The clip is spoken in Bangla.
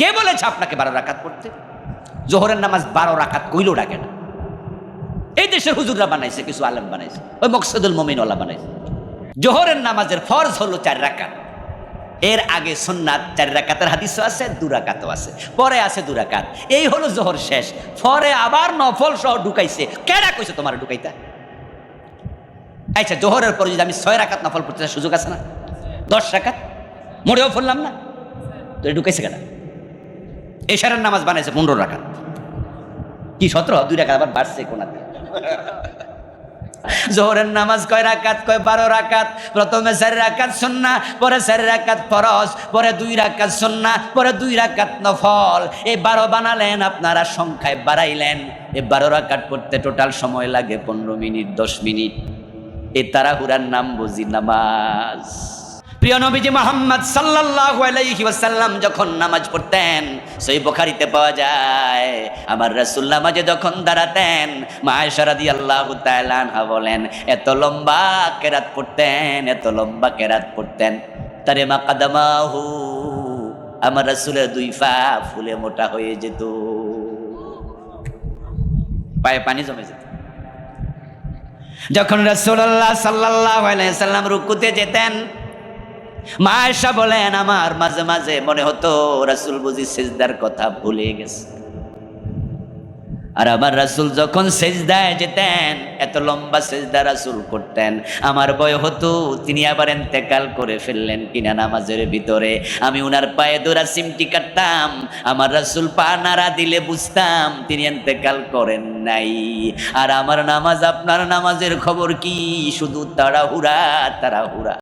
কে বলেছে আপনাকে বারো রাকাত পড়তে? জোহরের নামাজ বারো রাকাত কইলেও ডাকে না। এই দেশের হুজুররা বানাইছে কিছু আলেম বানাইছে ওই মকসুদুল মমিনওয়ালা বানাইছে। জোহরের নামাজের ফরজ হলো চার রাকাত। এর আগে সুন্নাত চার রাকাতের হাদিসও আছে দু রাকাতও আছে পরে আছে দু রাকাত। এই হলো জোহর শেষ। পরে আবার নফল সহ ঢুকাইছে। কেডা কইছে তোমার ঢুকাইতা? আচ্ছা জোহরের পরে যদি আমি ছয় রাকাত নফল চাই, সুযোগ আছে না? দশ রাকাত? মোড়েও ফেললাম না? তো ঢুকাইছে কেডা? এশারের নামাজ বানাইছে পনেরো রাকাত। কি সতেরো? দুই রাকাত আবার বাড়ছে কোনাতে। জোহরের নামাজ কয় রাকাত? কয় বারো রাকাত? প্রথমে চারি রাকাত সুন্না পরে চারি রাকাত ফরজ, পরে দুই রাকাত সুন্না পরে দুই রাকাত নফল। এই বারো বানালেন, আপনারা সংখ্যায় বাড়াইলেন। এই বারো রাকাত পড়তে টোটাল সময় লাগে পনেরো মিনিট, দশ মিনিট। এ তারাহুরার নাম বুঝি নামাজ। প্রিয় নবীজি মোহাম্মদ সাল্লাল্লাহু আলাইহি ওয়াসাল্লাম যখন নামাজ পড়তেন, সেই বুখারীতে পাওয়া যায়, আমার রাসূল নামাজে যখন দাঁড়াতেন মা আয়েশা রাদিয়াল্লাহু তাআলা আনহা বলেন, এত লম্বা কেরাত পড়তেন, এত লম্বা কেরাত পড়তেন। তারে মা কাদামাহু, আমার রাসূলের দুই পা ফুলে মোটা হয়ে যেত। পায়ে পানি জমে যেত। যখন রসুল্লাহ সাল্লাহ সাল্লাম রুকুতে যেতেন মা আয়েশা বলেন, আমার মাঝে মাঝে মনে হতো রাসুল বুঝি সেজদার কথা ভুলে গেছে। আর আমার রাসুল যখন সেজদায় যেতেন, এত লম্বা সেজদা রাসুল করতেন, আমার ভয় হতো, তিনি আবার এন্তেকাল করে ফেললেন কিনা নামাজের ভিতরে। আমি উনার পায়ে দোরা সিমটি কাটতাম, আমার রাসুল পা নাড়া দিলে বুঝতাম তিনি এন্তেকাল করেন নাই। আর আমার নামাজ, আপনার নামাজের খবর কি? শুধু তাড়াহুড়া তাড়াহুড়া।